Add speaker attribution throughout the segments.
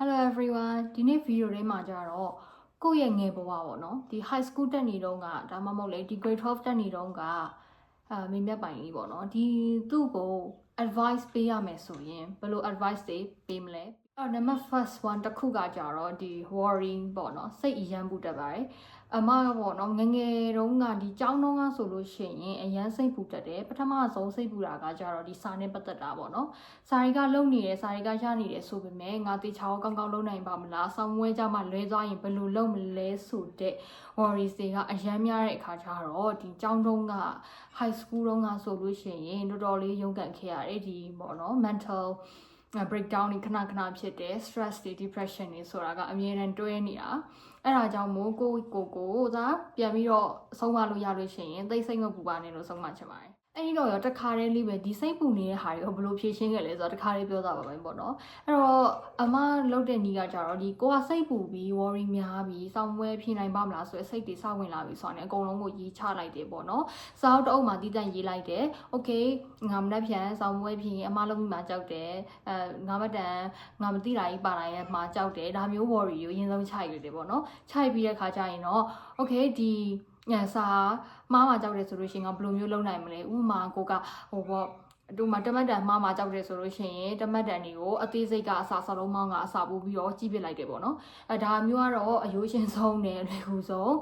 Speaker 1: Hello everyone ဒီနေ့ video လေးမှာကြတော့ကိုယ့်ရဲ့ငယ်ဘဝပေါ့နော်ဒီ high school တက်နေတုန်းကဒါမှမဟုတ်လေဒီ grade 12တက်နေတုန်းကအာမိမြတ်ပိုင်ကြီးပေါ့နော်ဒီသူ့ကို advice ပေးရမယ်ဆိုရင်ဘယ်လို advice တွေပေးမလဲအော် number first one တစ်ခုကကြတော့ဒီ worrying ပေါ့နော်စိတ်အယမ်းပူတတ်ပါတယ် အမပေါ့နော်ငယ်ငယ်တုန်းကဒီကြောင်းတုန်းကဆိုလို့ရှိရင်အရန်စိတ်ပူတတ်တယ်ပထမဆုံးစိတ်ပူတာကကြတော့ဒီစာနဲ့ပတ်သက်တာပေါ့နော်စာရီကလုံနေတယ်စာရီကရနေတယ်ဆိုပေမဲ့ငါတေချာကောင်းကောင်းလုံနိုင်ပါမလားဆောင်းဝဲကြမှာလွဲသွားရင်ဘယ်လိုလုပ်မလဲဆိုတဲ့ worries တွေကအရန်များတဲ့အခါကျတော့ဒီကြောင်းတုန်းက high school တုန်းကဆိုလို့ရှိရင်တော်တော်လေးရုန်းကန်ခဲ့ရတယ်ဒီပေါ့နော် mental breakdown တွေခဏခဏဖြစ်တယ် stress တွေ depression တွေဆိုတာကအမြဲတမ်းတွဲနေတာအဲ့ဒါကြောင့်မို့ကိုကိုကိုသာပြန်ပြီးတော့ဆုံးမလို့ရလို့ရှိရင်သိစိတ်မပူပါနဲ့လို့ဆုံးမချင်ပါတယ် အဲ့ဒီတော့ရောတခါတည်းလေးပဲဒီစိတ်ပူနေတဲ့ဟာတွေကိုဘယ်လိုဖြေရှင်းခဲ့လဲဆိုတော့တခါတည်းပြောတာပါပဲပေါ့နော်အဲ့တော့အမလုတ်တဲ့နီးကကြတော့ဒီကိုကစိတ်ပူပြီး worry များပြီးစောင့်ဝဲဖြေနိုင်ပါမလားဆိုရယ်စိတ်တွေစောင့်ဝင်လာပြီးဆိုတော့ ਨੇ အကုန်လုံးကိုရေးချလိုက်တယ်ပေါ့နော်စာအုပ်တစ်အုပ်မှာတည်တံ့ရေးလိုက်တယ် okay ငါမနှက်ပြန်စောင့်ဝဲဖြေရင်အမလုံးမိမှာကြောက်တယ်အဲငါမတန်ငါမသိတာကြီးပါလာရင်မှာကြောက်တယ်ဒါမျိုး worry ကိုအရင်ဆုံးခြိုက်ရတယ်ပေါ့နော်ခြိုက်ပြီးတဲ့ခါကျရင်တော့ okay ဒီ ညစာမှားမှာကြောက်တယ်ဆိုလို့ရှိရင်ကဘယ်လိုမျိုးလုပ်နိုင်မလဲဥပမာကိုကဟိုပေါ့တူမှာတမတ်တန်မှားမှာကြောက်တယ်ဆိုလို့ရှိရင်တမတ်တန်တွေကိုအသေးစိတ်ကအစာစလုံးမောင်းကအစာပို့ပြီးတော့ကြီးပစ်လိုက်တယ်ပေါ့နော်အဲဒါမျိုးကတော့အယိုးရှင်ဆုံးနဲ့လွယ်ကူဆုံး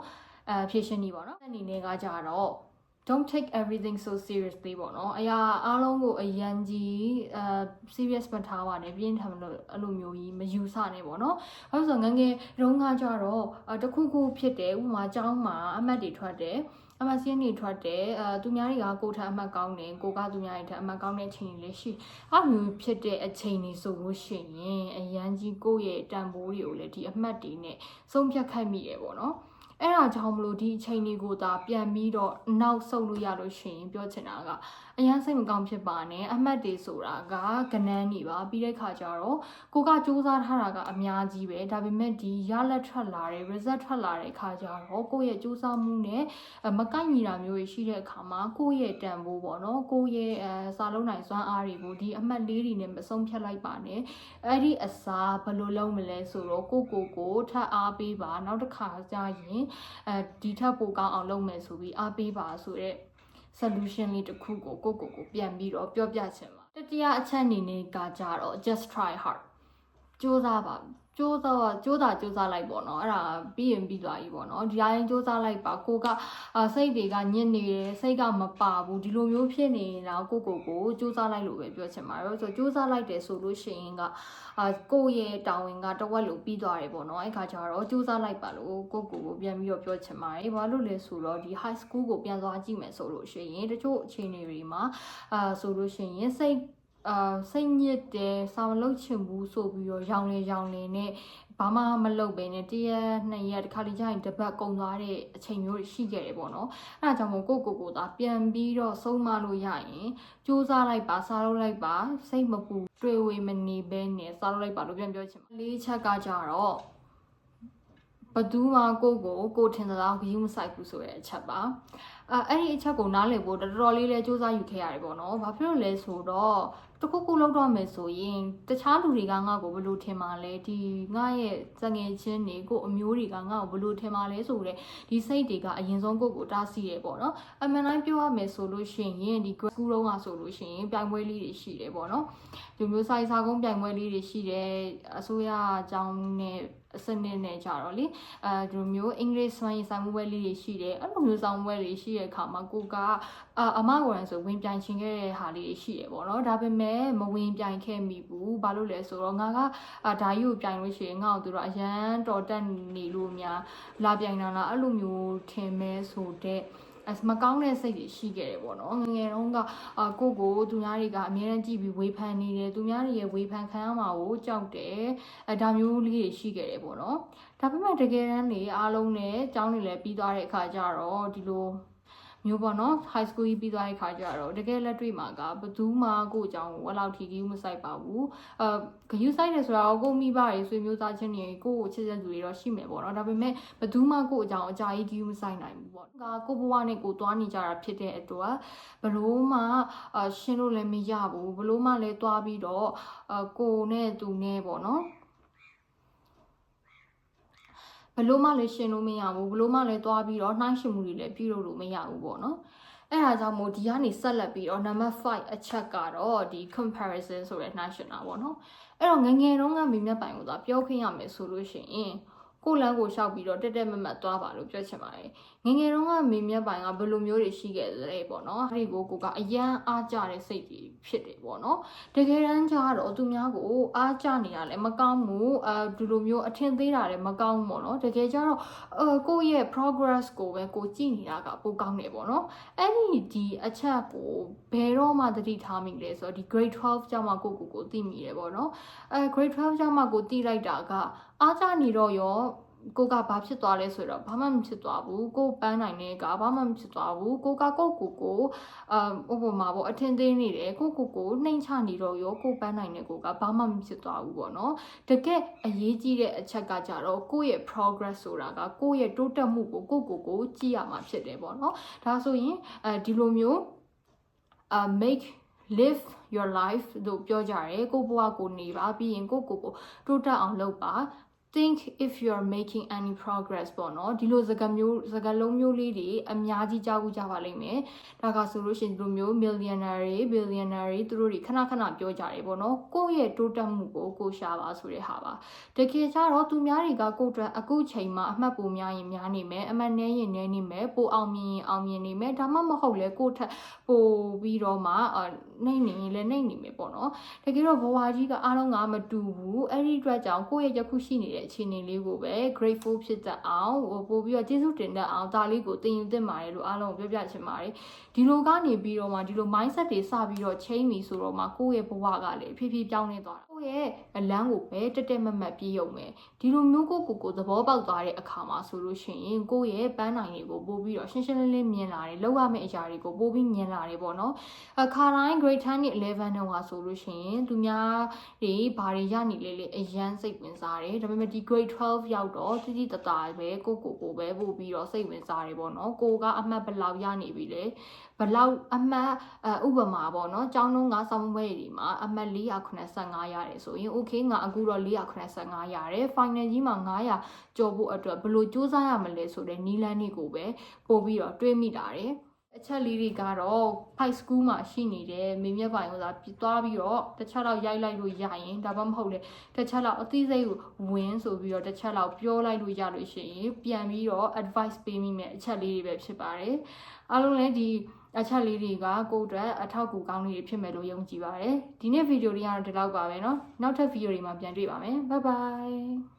Speaker 1: အဲဖြည့်ရှင်းနေပေါ့နော်အနေနဲ့ကကြတော့ don't take everything so seriously ပေါ့နော်အရာအားလုံးကိုအရန်ကြီးအဲ serious မထားပါနဲ့ပြင်းထန်လို့အဲ့လိုမျိုးကြီးမယူဆနဲ့ပေါ့နော်ဘာလို့ဆိုငငယ်တုန်းကကြတော့တခုခုဖြစ်တယ်ဥပမာကျောင်းမှာအမှတ်တွေထွက်တယ်အမစီးနေထွက်တယ်အဲသူများတွေကကိုထအမှတ်ကောင်းတယ်ကိုကသူများတွေထအမှတ်ကောင်းတဲ့အချိန်တွေလည်းရှိအဲ့မျိုးဖြစ်တဲ့အချိန်တွေဆိုလို့ရှိရင်အရန်ကြီးကိုယ့်ရဲ့တန်ဖိုးတွေကိုလည်းဒီအမှတ်တွေနဲ့ဆုံးဖြတ်ခိုက်မိတယ်ပေါ့နော် အဲ့ဒါကြောင့်မလို့ဒီအချိန်လေးကိုသာပြန်ပြီးတော့နောက်ဆုတ်လို့ရလို့ရှိရင်ပြောချင်တာက အရန်စိတ်မကောင်းဖြစ်ပါနဲ့အမှတ်တွေဆိုတာကကနန်းနေပါပြီးတဲ့ခါကျတော့ကိုကစူးစမ်းထားတာကအများကြီးပဲဒါပေမဲ့ဒီရလက်ထွက်လာတဲ့ result ထွက်လာတဲ့ခါကျတော့ကိုယ့်ရဲ့စူးစမ်းမှုနဲ့မကိုက်ညီတာမျိုးတွေရှိတဲ့အခါမှာကိုယ့်ရဲ့တန်ဖိုးပေါ့နော်ကိုယ့်ရဲ့အဲစာလုံးနိုင်စွမ်းအားတွေကိုဒီအမှတ်လေးတွေနဲ့မဆုံးဖြတ်လိုက်ပါနဲ့အဲ့ဒီအစားဘယ်လိုလုပ်မလဲဆိုတော့ကိုကိုကိုထပ်အားပေးပါနောက်တစ်ခါကျရင်အဲဒီထက်ပိုကောင်းအောင်လုပ်မယ်ဆိုပြီးအားပေးပါဆိုတဲ့ solution လေးတစ်ခုကိုကိုကိုကိုပြန်ပြီးတော့ပြောပြချင်ပါတတိယအချက်အနေနဲ့ကကြတော့ just try hard စူးစမ်းပါ စူးစမ်းစူးစမ်းစူးစမ်းလိုက်ပေါ့နော်အဲ့ဒါပြီးရင်ပြီးသွားပြီပေါ့နော်ဒီတိုင်းစူးစမ်းလိုက်ပါကိုကစိတ်တွေကညစ်နေတယ်စိတ်ကမပါဘူးဒီလိုမျိုးဖြစ်နေတာကိုကိုကိုစူးစမ်းလိုက်လို့ပဲပြောချင်ပါတယ်ဆိုစူးစမ်းလိုက်တယ်ဆိုလို့ရှိရင်ကအာကိုရဲ့တာဝန်ကတဝက်လို့ပြီးသွားတယ်ပေါ့နော်အဲ့ခါကျတော့စူးစမ်းလိုက်ပါလို့ကိုကိုကိုပြန်ပြီးတော့ပြောချင်ပါတယ်ဘာလို့လဲဆိုတော့ဒီ high school ကိုပြန်သွားကြည့်မယ်ဆိုလို့ရှိရင်တချို့အခြေအနေတွေမှာအာဆိုလို့ရှိရင်စိတ် အာစိတ်ညစ်တယ်စာမလုပ်ချင်ဘူးဆိုပြီးတော့ရောင်လေရောင်လေနဲ့ဘာမှမလုပ်ပဲနဲ့တရက်နှစ်ရက်တစ်ခါလေကြာရင်တပတ်ကုန်သွားတဲ့အချိန်မျိုးရှိခဲ့တယ်ပေါ့နော်အဲဒါကြောင့်မို့ကိုကိုကိုသာပြန်ပြီးတော့ဆုံးမလို့ရရင်စူးစမ်းလိုက်ပါစားလုပ်လိုက်ပါစိတ်မပူတွေ့ဝေမနေပဲနဲ့စားလုပ်လိုက်ပါလို့ပြန်ပြောချင်ပါလေးချက်ကကြတော့ဘသူမှကိုကိုကိုထင်သလားဂရုမစိုက်ဘူးဆိုတဲ့အချက်ပါအဲအဲ့ဒီအချက်ကိုနားလည်ဖို့တော်တော်လေးလဲစူးစမ်းယူခဲ့ရတယ်ပေါ့နော်ဘာဖြစ်လို့လဲဆိုတော့ တခုခုလောက်တော့မယ်ဆိုရင်တခြားလူတွေကငါ့ကိုဘယ်လိုထင်မှာလဲဒီငါရဲ့စငယ်ချင်းတွေကိုအမျိုးတွေကငါ့ကိုဘယ်လိုထင်မှာလဲဆိုတော့ဒီစိတ်တွေကအရင်ဆုံးကိုယ့်ကိုတားဆီးရပေါ့နော်အမှန်တိုင်းပြောရမယ်ဆိုလို့ရှိရင်ဒီ school တုန်းကဆိုလို့ရှိရင်ပြိုင်ပွဲလေးတွေရှိတယ်ပေါ့နော်ဒီမျိုးစာရေးစာကုန်းပြိုင်ပွဲလေးတွေရှိတယ်အစိုးရအကြောင်းနဲ့စနစ်နဲ့ကြတော့လေအဲဒီလိုမျိုးအင်္ဂလိပ်စွမ်းရည်စာမှုပွဲလေးတွေရှိတယ်အဲ့လိုမျိုးစာမှုပွဲတွေရှိတဲ့အခါမှာကိုကအအမကိုယ်တိုင်ဆိုဝင်ပြိုင်ချင်ခဲ့တဲ့ဟာလေးတွေရှိတယ်ပေါ့နော်ဒါပေမဲ့မဝင်ပြိုင်ခဲ့မိဘူးဘာလို့လဲဆိုတော့ငါကအာဒါကြီးကိုပြိုင်လို့ရှိရင်ငါ့ကိုသူတို့အရန်တော်တက်နေလို့များလာပြိုင်တာလားအဲ့လိုမျိုးထင်မဲဆိုတဲ့အမကောင်းတဲ့စိတ်တွေရှိခဲ့တယ်ပေါ့နော်ငငယ်တုန်းကအကိုကိုသူများတွေကအများကြီးကြည့်ပြီးဝေဖန်နေတယ်သူများတွေရဲ့ဝေဖန်ခံရမှာကိုကြောက်တယ်အဲဒါမျိုးလေးတွေရှိခဲ့တယ်ပေါ့နော်ဒါပေမဲ့တကယ်တမ်းနေအားလုံးနဲ့ကျောင်းတွေလည်းပြီးသွားတဲ့အခါကျတော့ဒီလို မျိုးပေါ့နော် high school ကြီးပြီးသွားတဲ့ခါကျတော့တကယ်လက်တွေ့မှာကဘသူမှကိုယ့်အကြောင်းကိုဘယ်လောက်ထိကြီးမဆိုင်ပါဘူးအဲဂယူဆိုင်တယ်ဆိုတော့ကိုမိဘတွေဆွေမျိုးသားချင်းတွေကိုယ့်ကိုချစ်တဲ့သူတွေတော့ရှိမယ်ပေါ့နော်ဒါပေမဲ့ဘသူမှကိုယ့်အကြောင်းအကြာကြီးကြီးမဆိုင်နိုင်ဘူးပေါ့ကကိုဘဝနဲ့ကိုသွားနေကြတာဖြစ်တဲ့အတွက်ဘလို့မှအရှင်းလို့လည်းမရဘူးဘလို့မှလည်းသွားပြီးတော့အကိုနဲ့သူနဲ့ပေါ့နော် ဘလို့မှလည်းရှင်လို့မရဘူးဘလို့မှလည်းသွားပြီးတော့နှိုင်းရှင်မှုတွေလည်းပြုလုပ်လို့မရဘူးပေါ့နော်အဲ့ဒါကြောင့်မို့ဒီကနေဆက်လက်ပြီးတော့ number 5အချက်ကတော့ဒီ comparison ဆိုတဲ့နှိုင်းရှင်တာပေါ့နော်အဲ့တော့ငယ်ငယ်တုန်းကမိမြတ်ပိုင်ကိုသာပြောခင်းရမယ်ဆိုလို့ရှိရင် ကိုယ်လန်းကိုရှောက်ပြီးတော့တက်တက်မတ်မတ်သွားပါလို့ပြောချင်ပါတယ်ငယ်ငယ်တုန်းကမိမြတ်ပိုင်ကဘယ်လိုမျိုးတွေရှိခဲ့လဲပေါ့နော်အဲ့ဒီကိုကိုကအရန်အားကြတဲ့စိတ်တွေဖြစ်တယ်ပေါ့နော်တကယ်တမ်းကျတော့သူများကိုအားကြနေတာလည်းမကောင်းဘူးအဲဒီလိုမျိုးအထင်သေးတာလည်းမကောင်းဘူးပေါ့နော်တကယ်ကျတော့အဲကိုယ့်ရဲ့ progress ကိုပဲကိုကြည့်နေတာကပိုကောင်းတယ်ပေါ့နော်အဲ့ဒီဒီအချက်ကိုဘယ်တော့မှသတိထားမိလဲဆိုတော့ဒီ grade 12ကျောင်းမှာကိုကိုကိုသိမိတယ်ပေါ့နော်အဲ grade 12ကျောင်းမှာကိုသိလိုက်တာက အားကြနေတော့ရောကိုကဘာဖြစ်သွားလဲဆိုတော့ဘာမှမဖြစ်သွားဘူးကိုပန်းနိုင်တဲ့ကဘာမှမဖြစ်သွားဘူးကိုကကိုကိုကိုအဥပမာပေါ့အထင်သေးနေတယ်ကိုကိုကိုနှိမ်ချနေတော့ရောကိုပန်းနိုင်တဲ့ကိုကဘာမှမဖြစ်သွားဘူးပေါ့နော်တကယ်အရေးကြီးတဲ့အချက်ကကြတော့ကိုယ့်ရဲ့ progress ဆိုတာကကိုယ့်ရဲ့တိုးတက်မှုကိုကိုကိုကိုကြည့်ရမှာဖြစ်တယ်ပေါ့နော်ဒါဆိုရင်အဲဒီလိုမျိုးအာ make live your life လို့ပြောကြတယ်ကိုဘဝကိုနေပါပြီးရင်ကိုကိုကိုတိုးတက်အောင်လုပ်ပါ think if you are making any progress ပေါ့နော်ဒီလိုစကားမျိုးစကားလုံးမျိုးလေးတွေအများကြီးကြားဘူးကြပါလိမ့်မယ်ဒါကဆိုလို့ရှိရင်ဒီလိုမျိုး millionaire တွေ billionaire တွေသူတို့တွေခဏခဏပြောကြတယ်ပေါ့နော်ကိုယ့်ရဲ့တိုးတက်မှုကိုကိုရှာပါဆိုတဲ့ဟာပါတကယ်ကြတော့သူများတွေကကိုယ့်အတွက်အခုချိန်မှာအမှတ်ပိုများရင်များနေမယ်အမှတ်နည်းရင်နည်းနေမယ်ပိုအောင်မြင်ရင်အောင်မြင်နေမယ်ဒါမှမဟုတ်လဲကိုယ့်ထက်ပိုပြီးတော့မှအနှိမ့်နေရင်လည်းနှိမ့်နေမယ်ပေါ့နော်တကယ်တော့ဘဝကြီးကအားလုံးကမတူဘူးအဲ့ဒီအတွက်ကြောင့်ကိုယ့်ရဲ့ယခုရှိနေတဲ့အခြေအနေလေးကိုပဲ grateful ဖြစ်တတ်အောင်ဟိုပို့ပြီးတော့ကျေးဇူးတင်တတ်အောင်ဒါလေးကိုသင်ယူသင့်ပါတယ်လို့အားလုံးကိုပြောပြချင်ပါတယ်ဒီလိုကနေပြီးတော့မှဒီလို mindset တွေစပြီးတော့ change ပြီဆိုတော့မှကိုယ့်ရဲ့ဘဝကလည်းဖြည်းဖြည်းပြောင်းလဲသွားတာကိုယ့်ရဲ့အလန်းကိုပဲတက်တက်မတ်မတ်ပြေးရုံပဲဒီလိုမျိုးကိုကိုကိုသဘောပေါက်သွားတဲ့အခါမှာဆိုလို့ရှိရင်ကိုယ့်ရဲ့ပန်းနိုင်တွေကိုပို့ပြီးတော့ရှင်းရှင်းလင်းလင်းမြင်လာတယ်လောက်ရမယ့်အရာတွေကိုပို့ပြီးမြင်လာတယ်ပေါ့နော်အခါတိုင်း grade 10နဲ့11တော့ဟာဆိုလို့ရှိရင်သူများတွေဘာတွေရနေလဲလေအရန်စိတ်ဝင်စားတယ်ဒါပေမဲ့ဒီ grade 12ရောက်တော့တိတိတသားပဲကိုကိုကိုပဲပို့ပြီးတော့စိတ်ဝင်စားတယ်ပေါ့နော်ကိုကအမှတ်ဘယ်လောက်ရနေပြီလဲဘယ်လောက်အမှတ်အဥပမာပေါ့နော်ကျောင်းတုံးကဆောင်းပွဲတွေမှာအမှတ်485ရတယ်ဆိုရင် okay ငါအခုတော့485ရတယ် final ကြီးမှာ900ကျော်ဖို့အတွက်ဘယ်လိုစူးစမ်းရမလဲဆိုတဲ့နီးလန်းတွေကိုပဲပို့ပြီးတော့တွေးမိတာတယ်အချက်လေးတွေကတော့ high school မှာရှိနေတဲ့မင်းမြတ်ပိုင်ကိုသာသွားပြီးတော့တစ်ချက်တော့ရိုက်လိုက်လို့ရရင်ဒါမှမဟုတ်လေတစ်ချက်တော့အသေးစိတ်ကိုဝင်ဆိုပြီးတော့တစ်ချက်တော့ပြောလိုက်လို့ရလို့ရှိရင်ပြန်ပြီးတော့ advice ပေးမိမယ်အချက်လေးတွေပဲဖြစ်ပါတယ်အားလုံးလည်းဒီ အချက်လေးတွေကကိုယ့်အတွက်အထောက်အကူကောင်းလေးတွေဖြစ်မယ်လို့ယုံကြည်ပါတယ်ဒီနေ့ဗီဒီယိုလေးကတော့ဒီလောက်ပါပဲเนาะနောက်ထပ်ဗီဒီယိုတွေမှာပြန်တွေ့ပါမယ် bye bye